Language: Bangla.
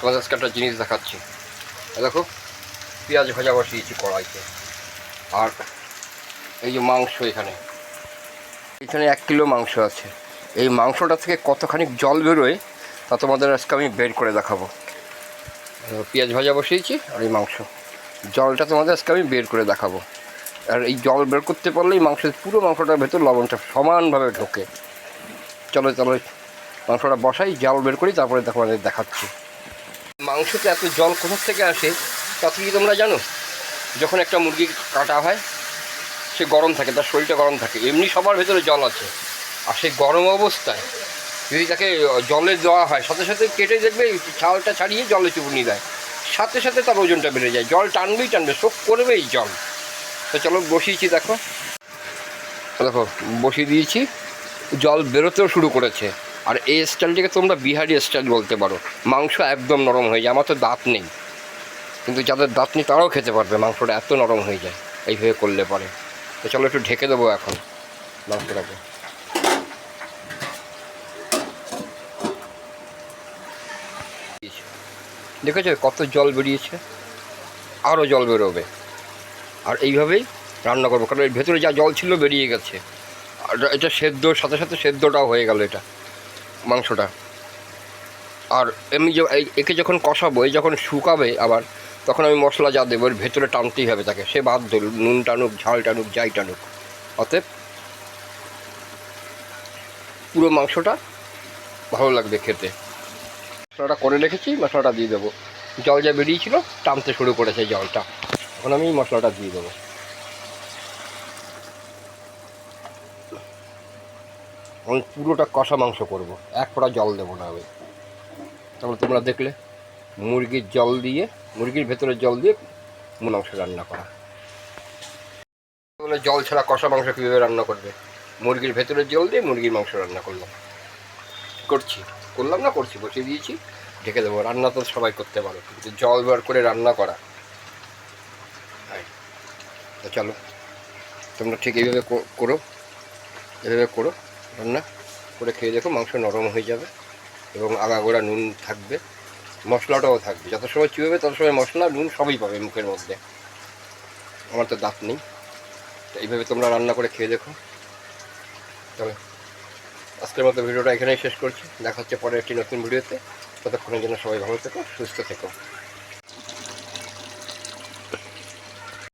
তোমাদের একটা জিনিস দেখাচ্ছি। দেখো, পেঁয়াজ ভাজা বসিয়েছি কড়াইতে। আর এই যে মাংস এখানে। এখানে এক কিলো মাংস আছে। এই মাংসটা থেকে কতখানি জল বেরোয়, তা তোমাদের আজকে আমি বের করে দেখাবো। পেঁয়াজ ভাজা বসিয়েছি আর এই মাংস। জলটা তোমাদের আজকে আমি বের করে দেখাবো। আর এই জল বের করতে পারলেই মাংসের পুরো মাংসটার ভেতর লবণটা সমানভাবে ঢোকে। চলো চলো, মাংসটা বসাই, জল বের করি, তারপরে দেখো আমাদের দেখাচ্ছি। মাংসতে এত জল কোথা থেকে আসে তা কি তোমরা জানো? যখন একটা মুরগি কাটা হয়, সে গরম থাকে, তার শরীরটা গরম থাকে, এমনি সবার ভেতরে জল আছে। আর সেই গরম অবস্থায় যদি তাকে জলে দেওয়া হয়, সাথে সাথে কেটে দেখবে ছালটা ছাড়িয়ে জলে চুবনি দেয়। সাথে সাথে তার ওজনটা বেড়ে যায়, জল টানবেই টানবে, শোক করবেই জল। তো চলো বসিয়েছি, দেখো। দেখো, বসিয়ে দিয়েছি, জল বেরোতেও শুরু করেছে। আর এই স্টাইলটাকে তোমরা বিহারি স্টাইল বলতে পারো। মাংস একদম নরম হয়ে যায়, আমার তো দাঁত নেই। কিন্তু যাদের দাঁত নেই, তারাও খেতে পারবে, মাংসটা এত নরম হয়ে যায়, এইভাবে করলে পরে। তো চলো একটু ঢেকে দেবো এখন মাংসটাকে। দেখেছ কত জল বেরিয়েছে? আরও জল বেরোবে। আর এইভাবেই রান্না করব, কারণ এর ভেতরে যা জল ছিল বেরিয়ে গেছে। আর এটা সেদ্ধর সাথে সাথে সেদ্ধটাও হয়ে গেল এটা। মাংসটা। আর এমনি একে যখন কষাবো, এই যখন শুকাবে আবার, তখন আমি মশলা যা দেবো, এর ভেতরে টানতেই হবে তাকে। সে বাদ দিল, নুন টানুক, ঝাল টানুক, যাই টানুক। অতএব পুরো মাংসটা ভালো লাগবে খেতে। মশলাটা করে রেখেছি, মশলাটা দিয়ে দেবো। জল যা বেরিয়েছিল, টানতে শুরু করেছে জলটা। এখন আমি মশলাটা দিয়ে দেবো। আমি পুরোটা কষা মাংস করব। এক ফোঁটা জল দেবো না আমি। তারপরে তোমরা দেখলে, মুরগির জল দিয়ে, মুরগির ভেতরে জল দিয়ে মাংস রান্না করা। জল ছাড়া কষা মাংস কীভাবে রান্না করবে? মুরগির ভেতরে জল দিয়ে মুরগির মাংস রান্না করলাম। করছি। করলাম না, করছি, বসিয়ে দিয়েছি। ঢেকে দেবো। রান্না তো সবাই করতে পারো, কিন্তু জল বার করে রান্না করা। তো চলো। তোমরা ঠিক এইভাবে করো। এভাবে করো। রান্না করে খেয়ে দেখো, মাংস নরম হয়ে যাবে এবং আগাগোড়া নুন থাকবে, মশলাটাও থাকবে। যত সময় চিবাবে তত সময় মশলা, নুন সবই পাবে মুখের মধ্যে। আমার তো দাঁত নেই। এইভাবে তোমরা রান্না করে খেয়ে দেখো। তবে আজকের মতো ভিডিওটা এখানেই শেষ করছি। দেখা হচ্ছে পরে একটি নতুন ভিডিওতে। ততক্ষণের জন্য সবাই ভালো থেকো, সুস্থ থেকো।